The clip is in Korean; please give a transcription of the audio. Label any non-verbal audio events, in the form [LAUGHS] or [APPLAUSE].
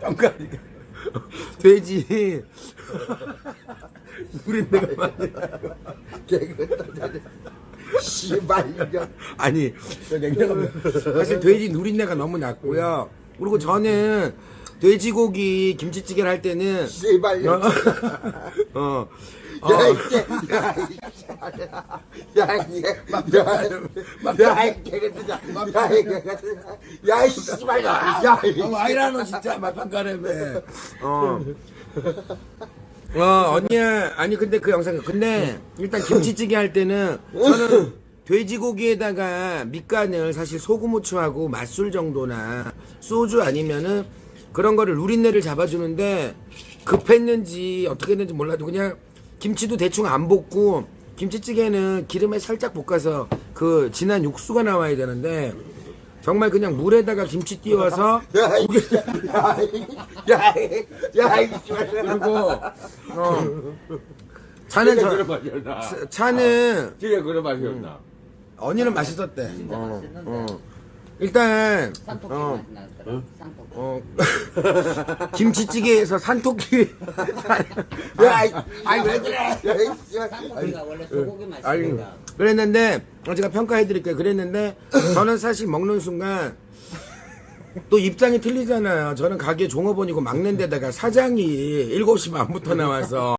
평가하니까 [LAUGHS] 돼지 누린내가 많이 나요. 씨발 이거 아니 사실 돼지 누린내가 너무 났고요. 그리고 저는 돼지고기 김치찌개를 할 때는 씨발 어, 이거 [LAUGHS] 어, 어, 야 이게 야 이게 야야이 개가 야 이게 야이 씨발 야 어, 와이라노 진짜 맛판가래매. 어. 어, 언니야. 아니, 근데 그 영상, 근데 일단 김치찌개 할 때는 저는 돼지고기에다가 밑간을 사실 소금 후추하고 맛술 정도나 소주 아니면은 그런 거를 누린내를 잡아주는데 급했는지 어떻게 했는지 몰라도 그냥 김치도 대충 안 볶고 김치찌개는 기름에 살짝 볶아서 그 진한 육수가 나와야 되는데 정말 그냥 물에다가 김치 띄워서 야야야이 씨발 그리고 어 [LAUGHS] 차는 저 맛이었나? 차는 진짜 그런 맛이었나? 언니는 맛있었대. 어. 어. 일단 쌍토끼 어, 맛이 나더라. 쌍토끼. 어. [LAUGHS] 김치찌개에서 산토끼. [LAUGHS] 야이 아이 왜 그래? 야 이 씨발. 쌍토끼가 원래 소고기 맛이 아니 니까 그랬는데 어, 제가 평가해 드릴게요. 그랬는데 저는 사실 먹는 순간 또 입장이 틀리잖아요. 저는 가게 종업원이고 막는 데다가 사장이 7시 반부터 나와서